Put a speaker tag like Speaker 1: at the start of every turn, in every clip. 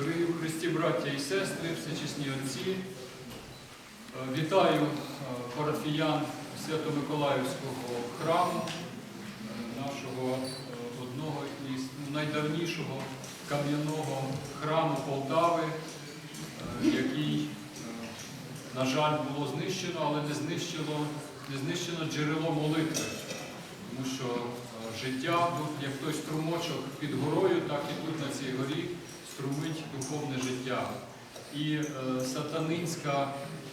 Speaker 1: Дорогі в Христі, браття і сестри, всечесні отці, е, вітаю е, парафіян Свято-Миколаївського храму, е, нашого одного із найдавнішого кам'яного храму Полтави, який, на жаль, було знищено, але не знищено, не знищено джерело молитви. Тому що життя, тут, як той струмочок під горою, так і тут на цій горі струмить духовне життя. І е, сатанинська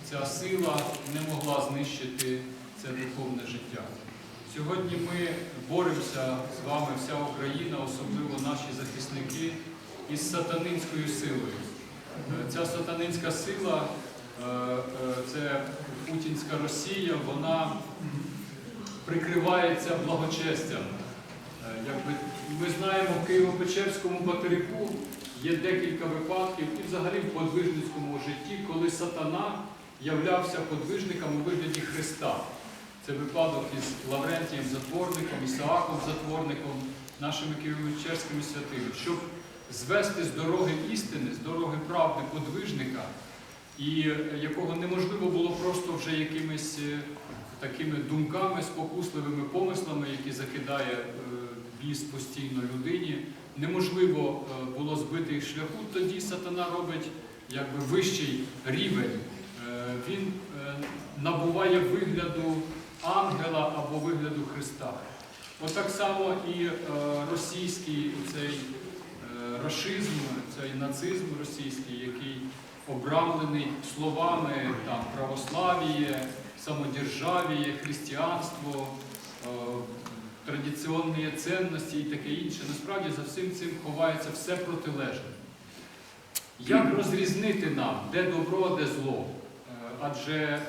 Speaker 1: ця сила не могла знищити це духовне життя. Сьогодні ми боремося з вами, вся Україна, особливо наші захисники, із сатанинською силою. Е, Ця сатанинська сила, е, е, це путінська Росія, вона прикривається благочестям. Ми знаємо, в Києво-Печерському батарику є декілька випадків і взагалі в подвижницькому житті, коли сатана являвся подвижником у вигляді Христа. Це випадок із Лаврентієм Затворником, Ісааком Затворником, нашими києво-печерськими святими, щоб звести з дороги істини, з дороги правди подвижника, і е, якого неможливо було просто вже якимись е, такими думками, спокусливими помислами, які закидає е, біс постійно людині, неможливо е, було збити їх шляху, тоді сатана робить якби вищий рівень. Е, Він е, набуває вигляду ангела або вигляду Христа. От так само і російський цей рашизм, цей нацизм російський, який обрамлений словами там, православ'я, самодержав'я, християнство, традиційні цінності і таке інше. Насправді за всім цим ховається все протилежне. Як розрізнити нам, де добро, де зло? Е, Адже е,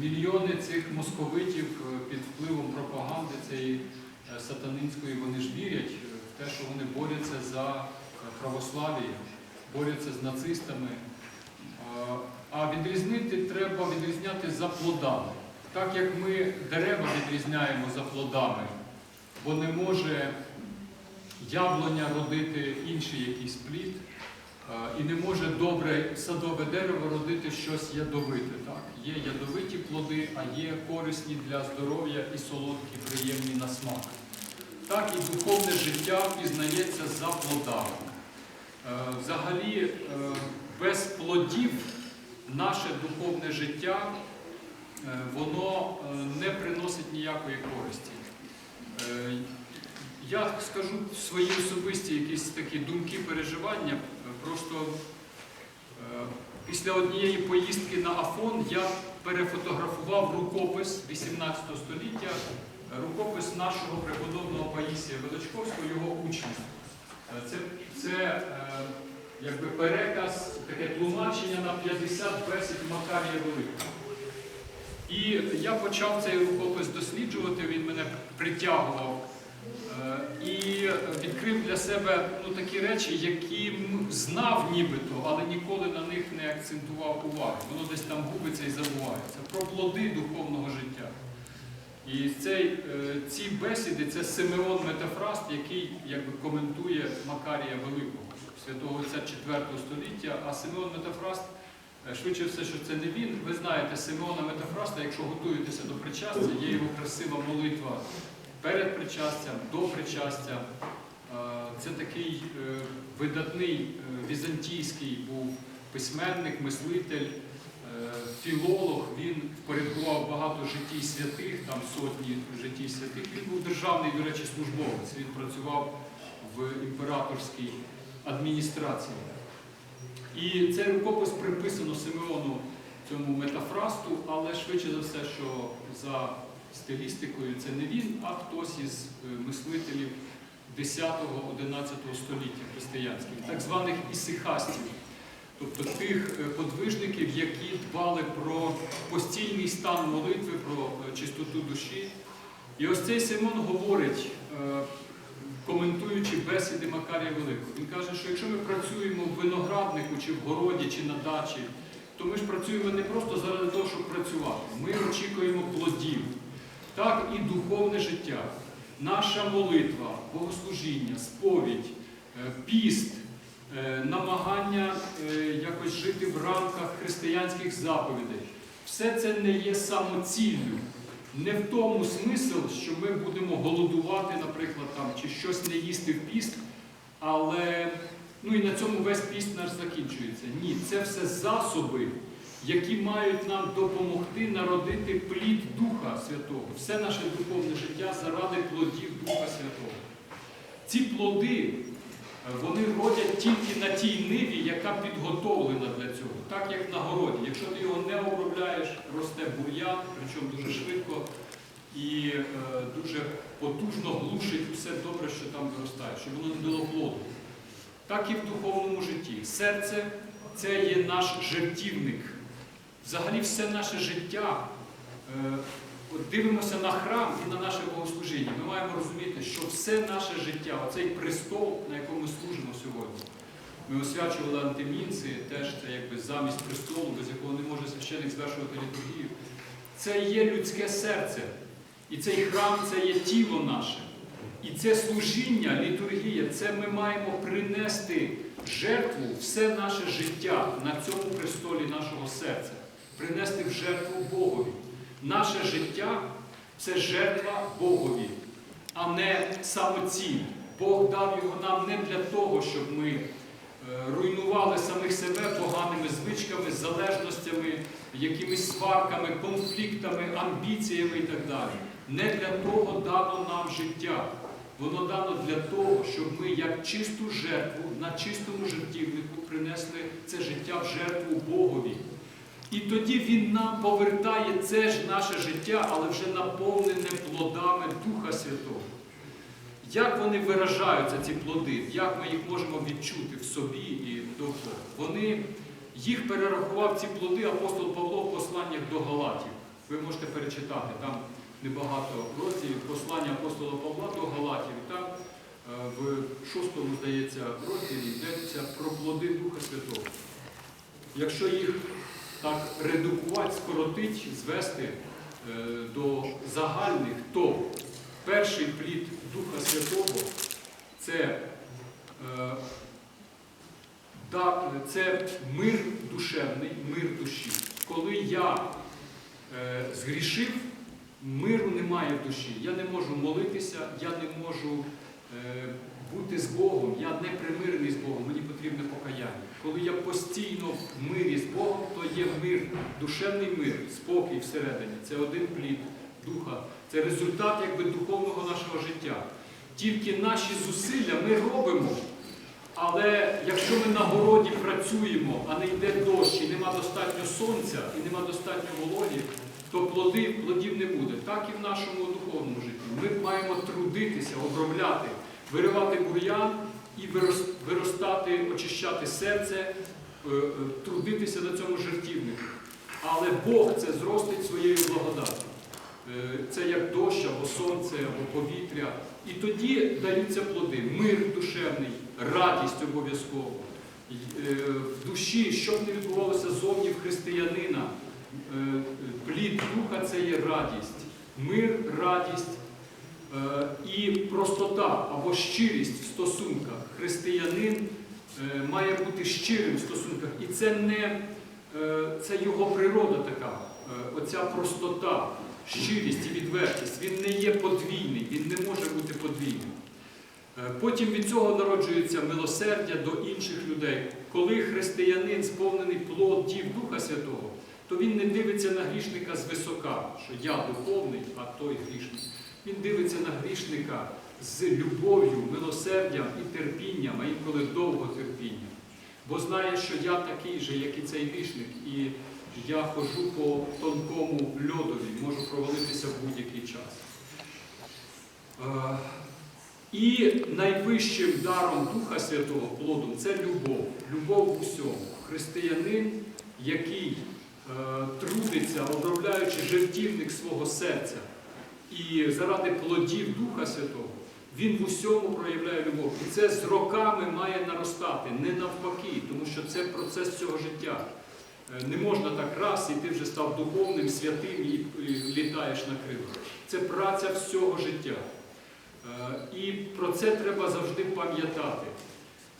Speaker 1: мільйони цих московитів е, під впливом пропаганди цієї сатанинської, вони ж вірять в те, що вони борються за православ'я, борються з нацистами. А відрізнити треба відрізняти за плодами. Так як ми дерева відрізняємо за плодами, бо не може яблуня родити інший якийсь плід, і не може добре садове дерево родити щось ядовите. Так? Є ядовиті плоди, а є корисні для здоров'я і солодкі, приємні на смак. Так і духовне життя пізнається за плодами. Е, Взагалі, е, без плодів наше духовне життя е, воно не приносить ніякої користі. Е, Я скажу свої особисті якісь такі думки, переживання. Е, Просто е, після однієї поїздки на Афон я перефотографував рукопис 18 століття, рукопис нашого преподобного Паїсія Величковського, його учнів. Е, Це, це якби переказ, таке тлумачення на 50 бесід Макарія Великого. І я почав цей рукопис досліджувати, він мене притягував. Е, І відкрив для себе ну, такі речі, які знав нібито, але ніколи на них не акцентував уваги. Воно десь там губиться і забувається. Про плоди духовного життя. І цей, е, ці бесіди це Симеон Метафраст, який якби, коментує Макарія Великого, святого отця 4 століття. А Симеон Метафраст, швидше все, що це не він. Ви знаєте Симеона Метафраста, якщо готуєтеся до причастя, є його красива молитва перед причастям, до причастя. Е, Це такий е, видатний е, візантійський був письменник, мислитель, філолог. Він впорядкував багато життій святих, там сотні життій святих. Він був державний, до речі, службовець. Він працював в імператорській адміністрації. І цей рукопис приписано Симеону цьому метафрасту, але швидше за все, що за стилістикою це не він, а хтось із е, мислителів 10-11 століття християнських, так званих ісихастів, тобто тих е, подвижників, які дбали про постійний стан молитви, про е, чистоту душі. І ось цей Симон говорить, коментуючи бесіди Макарія Великого, він каже, що якщо ми працюємо в винограднику, чи в городі, чи на дачі, то ми ж працюємо не просто заради того, щоб працювати. Ми очікуємо плодів. Так і духовне життя, наша молитва, богослужіння, сповідь, е, піст, е, намагання е, якось жити в рамках християнських заповідей. Все це не є самоціллю. Не в тому смисл, що ми будемо голодувати, наприклад, там, чи щось не їсти в піст, але ну і на цьому весь піст наш закінчується. Ні, це все засоби, які мають нам допомогти народити плід Духа Святого. Все наше духовне життя заради плодів Духа Святого. Ці плоди вони родять тільки на тій ниві, яка підготовлена для цього, так як на городі. Якщо ти його не обробляєш, росте бур'ян, причому дуже швидко і е, дуже потужно глушить все добре, що там виростає, щоб воно не дало плоду. Так і в духовному житті. Серце це є наш жертівник. Взагалі все наше життя. е, дивимося на храм і на наше богослужіння. Ми маємо розуміти, що все наше життя, оцей престол, на якому ми служимо сьогодні. Ми освячували антимінці, теж це якби замість престолу, без якого не може священик звершувати літургію. Це є людське серце. І цей храм це є тіло наше. І це служіння, літургія, це ми маємо принести жертву все наше життя на цьому престолі нашого серця, принести в жертву Богові. Наше життя це жертва Богові, а не самоціль. Бог дав його нам не для того, щоб ми е, руйнували самих себе поганими звичками, залежностями, якимись сварками, конфліктами, амбіціями і так далі. Не для того дано нам життя. Воно дано для того, щоб ми як чисту жертву на чистому жертівнику принесли це життя в жертву Богові. І тоді Він нам повертає це ж наше життя, але вже наповнене плодами Духа Святого. Як вони виражаються, ці плоди, як ми їх можемо відчути в собі і довкола? Вони їх перерахував ці плоди апостол Павло в посланнях до Галатів. Ви можете перечитати там небагато розділів послання апостола Павла до Галатів. І там е, в шостому, здається, розділі йдеться про плоди Духа Святого. Якщо їх так редукувати, скоротить, звести е, до загальних, то перший плід Духа Святого це, е, це мир душевний, мир душі. Коли я е, згрішив, миру немає в душі. Я не можу молитися, я не можу бути з Богом, я не примирений з Богом, мені потрібне покаяння. Коли я постійно в мирі з Богом, то є мир, душевний мир, спокій всередині. Це один плід духа, це результат якби духовного нашого життя. Тільки наші зусилля ми робимо. Але якщо ми на городі працюємо, а не йде дощ, і нема достатньо сонця, і нема достатньо вологі, то плоди, плодів не буде. Так і в нашому духовному житті. Ми маємо трудитися, обробляти, виривати бур'ян і виростати, очищати серце, е, е, трудитися на цьому жертівнику. Але Бог це зростить своєю благодаттю. Е, Це як дощ або сонце, або повітря. І тоді даються плоди. Мир душевний, радість обов'язково. В душі, що б не відбувалося зовні в християнина, плід духа це є радість, мир, радість і простота або щирість в стосунках. Християнин е, має бути щирим в стосунках. І це не е, це його природа така, е, оця простота, щирість і відвертість. Він не є подвійний, він не може бути подвійним. Е, Потім від цього народжується милосердя до інших людей. Коли християнин сповнений плодів Духа Святого, то він не дивиться на грішника звисока, що я духовний, а той грішник. Він дивиться на грішника з любов'ю, милосердям і терпінням, а інколи довго терпінням. Бо знає, що я такий же, як і цей грішник, і я ходжу по тонкому льодові, можу провалитися в будь-який час. Е, І найвищим даром Духа Святого плодом це любов. Любов в усьому. Християнин, який е, трудиться, обробляючи жертівник свого серця і заради плодів Духа Святого, він в усьому проявляє любов. І це з роками має наростати, не навпаки, тому що це процес цього життя. Е, Не можна так раз, і ти вже став духовним, святим і, літаєш на крилах. Це праця всього життя. Е, І про це треба завжди пам'ятати.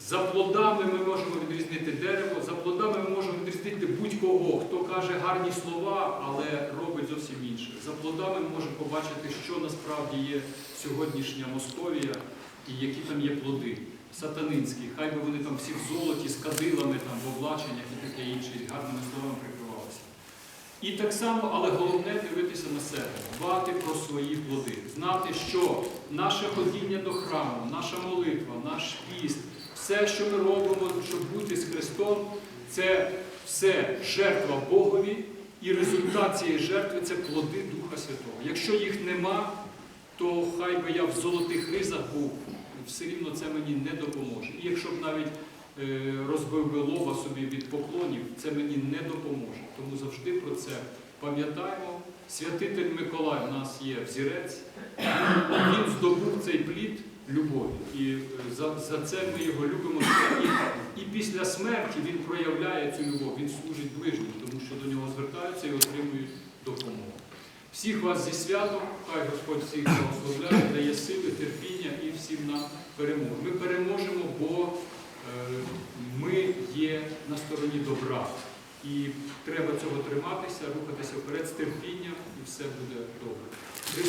Speaker 1: За плодами ми можемо відрізнити дерево, за плодами ми можемо відрізнити будь-кого, хто каже гарні слова, але робить зовсім інше. За плодами ми можемо побачити, що насправді є сьогоднішня Московія і які там є плоди. Сатанинські, хай би вони там всі в золоті, з кадилами, там, в облаченнях і таке інше, і гарними словами прикривалися. І так само, але головне дивитися на себе, дбати про свої плоди, знати, що наше ходіння до храму, наша молитва, наш піст, все, що ми робимо, щоб бути з Христом, це все жертва Богові, і результат цієї жертви це плоди Духа Святого. Якщо їх нема, то хай би я в золотих ризах був, все рівно це мені не допоможе. І якщо б навіть е, розбив би лоба собі від поклонів, це мені не допоможе. Тому завжди про це пам'ятаємо. Святитель Миколай у нас є взірець, він здобув цей плід любові. І е, за, за це ми його любимо. І, і після смерті він проявляє цю любов, він служить ближнім, тому що до нього звертаються і отримують допомогу. Всіх вас зі святом, хай Господь всіх благословляє, дає сили, терпіння і всім нам перемогу. Ми переможемо, бо е, ми є на стороні добра. І треба цього триматися, рухатися вперед з терпінням, і все буде добре.